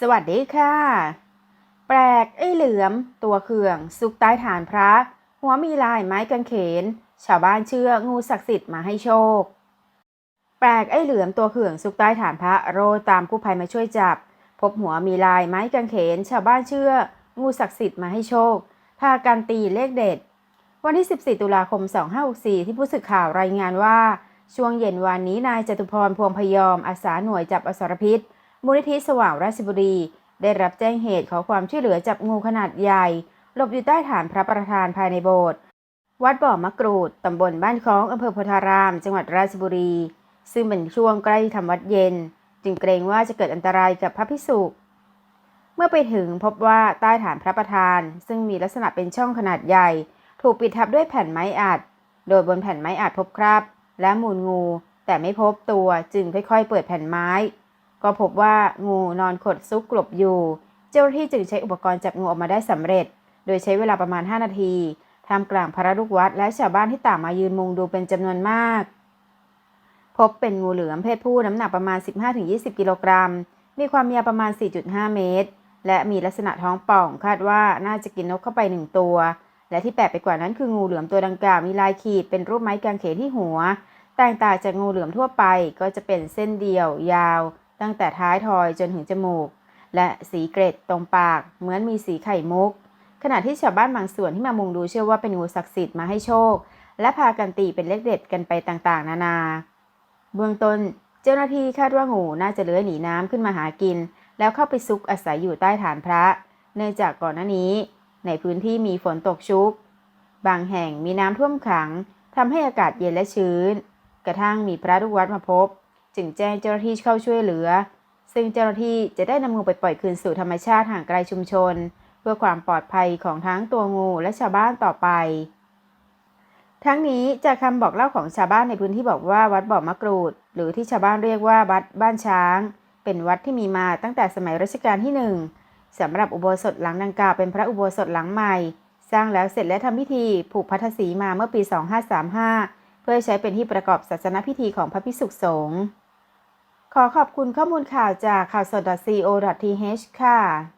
สวัสดีค่ะ แปลกไอ้เหลือม ตัวเขื่องซุกใต้ฐานพระ หัวมีลายไม้กางเขน ชาวบ้านเชื่องูศักดิ์สิทธิ์มาให้โชค แปลกไอ้เหลือมตัวเขื่องซุกใต้ฐานพระโรตามกู้ภัยมาช่วยจับ พบหัวมีลายไม้กางเขน ชาวบ้านเชื่อ งูศักดิ์สิทธิ์มาให้โชค พากันตีเลขเด็ด วันที่ 14 ตุลาคม 2564 ที่ผู้สื่อข่าวรายงานว่า ช่วงเย็นวันนี้นายจตุพรพวงพยอมอาสาหน่วยจับอสรพิษ มูลนิธิสว่างราชบุรี ได้รับแจ้งเหตุขอความช่วยเหลือจับงูขนาดใหญ่ หลบอยู่ใต้ฐานพระประธานภายในโบสถ์วัดบ่อมะกรูด ตำบลบ้านคล้องอำเภอโพธาราม จังหวัดราชบุรี ซึ่งเป็นช่วงใกล้ทำวัดเย็น จึงเกรงว่าจะเกิดอันตรายกับพระภิกษุเมื่อไปถึงพบว่าใต้ฐานพระประธาน ซึ่งมีลักษณะเป็นช่องขนาดใหญ่ ถูกปิดทับด้วยแผ่นไม้อัด โดยบนแผ่นไม้อัดพบคราบและมูลงู แต่ไม่พบตัวจึงค่อยๆ เปิดแผ่นไม้ ก็พบว่างูนอนขดซุกกลบอยู่ เจ้าหน้าที่จึงใช้อุปกรณ์จับงูออกมาได้สำเร็จ โดยใช้เวลาประมาณ 5 นาทีท่ามกลางพระลูกวัดและชาวบ้านที่ต่างมายืนมุงดูเป็นจำนวนมาก พบเป็นงูเหลือมเพศผู้น้ำหนักประมาณ 15-20 กิโลกรัม มีความยาวประมาณ 4.5 เมตร และมีลักษณะท้องป่องคาดว่าน่าจะกินนกเข้าไปหนึ่งตัว และที่แปลกไปกว่านั้นคืองูเหลือมตัวดังกล่าวมีลายขีดเป็นรูปไม้กางเขนที่หัวแตกต่างจากงูเหลือมทั่วไปก็จะเป็นเส้นเดียวยาว ตั้งแต่ท้ายทอยจนถึงจมูก และสีเกร็ดตรงปาก เหมือนมีสีไข่มุก ขณะที่ชาวบ้านบางส่วนที่มามุงดูเชื่อว่าเป็นงูศักดิ์สิทธิ์มาให้โชค และพากันตีเป็นเลขเด็ดกันไปต่างๆ นานา เบื้องต้นเจ้าหน้าที่คาดว่างูน่าจะเลื้อยหนีน้ำขึ้นมาหากิน แล้วเข้าไปซุกอาศัยอยู่ใต้ฐานพระ เนื่องจากก่อนหน้านี้ ในพื้นที่มีฝนตกชุก บางแห่งมีน้ำท่วมขังทำให้อากาศเย็นและชื้น กระทั่งมีพระลูกวัดมาพบ จึงแจ้งเจ้าหน้าที่เข้าช่วยเหลือ ซึ่งเจ้าหน้าที่จะได้นำงูไปปล่อยคืนสู่ธรรมชาติห่างไกลชุมชน เพื่อความปลอดภัยของทั้งตัวงูและชาวบ้านต่อไป ทั้งนี้จากคำบอกเล่าของชาวบ้านในพื้นที่บอกว่าวัดบ่อมะกรูด หรือที่ชาวบ้านเรียกว่าวัดบ้านช้าง เป็นวัดที่มีมาตั้งแต่สมัยรัชกาลที่หนึ่งสำหรับอุโบสถหลังดังกล่าวเป็นพระอุโบสถหลังใหม่ สร้างแล้วเสร็จและทำพิธีผูกพัทธสีมาเมื่อปี 2535 เพื่อใช้เป็นที่ประกอบศาสนพิธีของพระภิกษุสงฆ์ ขอขอบคุณข้อมูลข่าวจากข่าวสด .co.th ค่ะ